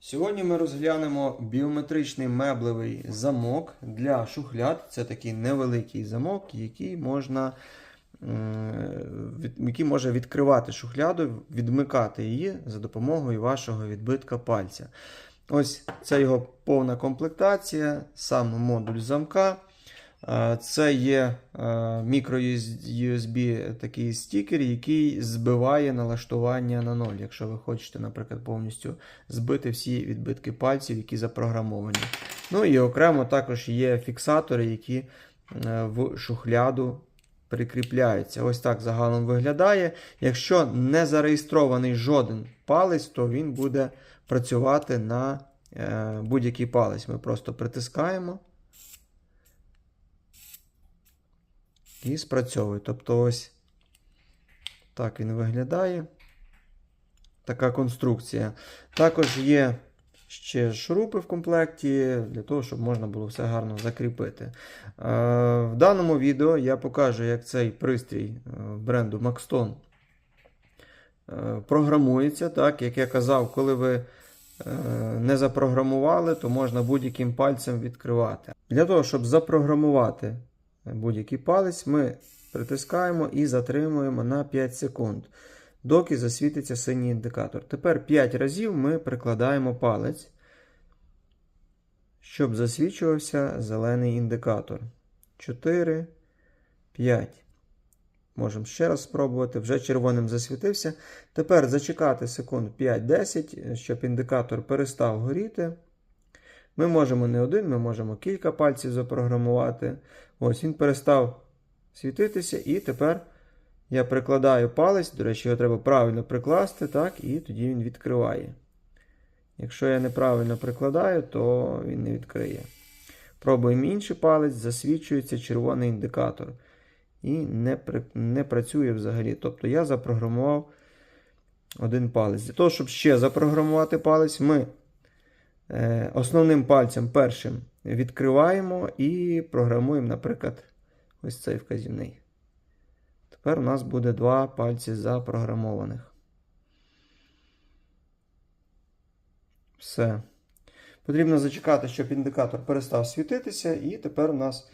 Сьогодні ми розглянемо біометричний меблевий замок для шухляд. Це такий невеликий замок, який можна, який може відкривати шухляду, відмикати її за допомогою вашого відбитка пальця. Ось це його повна комплектація, сам модуль замка. Е, Це є мікро USB такий стікер, який збиває налаштування на ноль. Якщо ви хочете, наприклад, повністю збити всі відбитки пальців, які запрограмовані. Ну і окремо також є фіксатори, які е, в шухляду прикріпляються. Ось так загалом виглядає. Якщо не зареєстрований жоден палець, то він буде працювати на е, будь-який палець. Ми просто притискаємо. І спрацьовує. Тобто ось так він виглядає. Така конструкція. Також є ще шурупи в комплекті, для того, щоб можна було все гарно закріпити. Е, В даному відео я покажу, як цей пристрій е, бренду Maxton е, програмується. Так, Як я казав, коли ви не запрограмували, то можна будь-яким пальцем відкривати. Для того, щоб запрограмувати будь-який палець, ми притискаємо і затримуємо на 5 секунд, доки засвітиться синій індикатор. Тепер 5 разів ми прикладаємо палець, щоб засвічувався зелений індикатор. 4, 5. Можемо ще раз спробувати. Вже червоним засвітився. Тепер зачекати секунд 5-10, щоб індикатор перестав горіти. Ми можемо не один, ми можемо кілька пальців запрограмувати. Ось він перестав світитися, і тепер я прикладаю палець, до речі, його треба правильно прикласти, так, і тоді він відкриває. Якщо я неправильно прикладаю, то він не відкриє. Пробуємо інший палець, засвічується червоний індикатор. І не, при- не працює взагалі. Тобто я запрограмував один палець. Для того, щоб ще запрограмувати палець, ми Основним пальцем першим відкриваємо і програмуємо, наприклад, ось цей вказівний. Тепер у нас буде два пальці запрограмованих. Все. Потрібно зачекати, щоб індикатор перестав світитися, і тепер у нас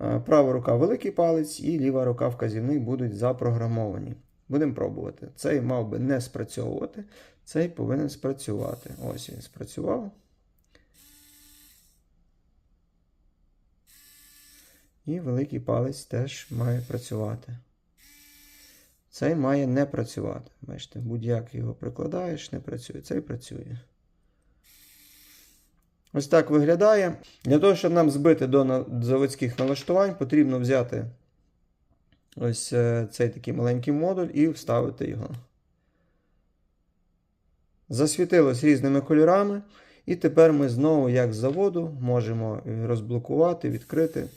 е, права рука великий палець і ліва рука вказівний будуть запрограмовані. Будемо пробувати. Цей мав би не спрацьовувати, цей повинен спрацювати. Ось він спрацював. І великий палець теж має працювати. Цей має не працювати. Бачите, будь-як його прикладаєш, не працює. Цей працює. Ось так виглядає. Для того, щоб нам збити до заводських налаштувань, потрібно взяти ось е, цей такий маленький модуль і вставити його. Засвітилось різними кольорами. І тепер ми знову, як з заводу, можемо розблокувати, відкрити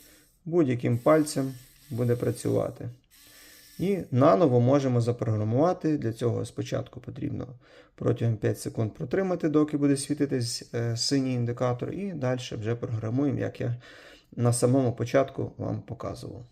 будь-яким пальцем буде працювати. І наново можемо запрограмувати. Для цього спочатку потрібно протягом 5 секунд протримати, доки буде світитись е, синій індикатор, і далі вже програмуємо, як я на самому початку вам показував.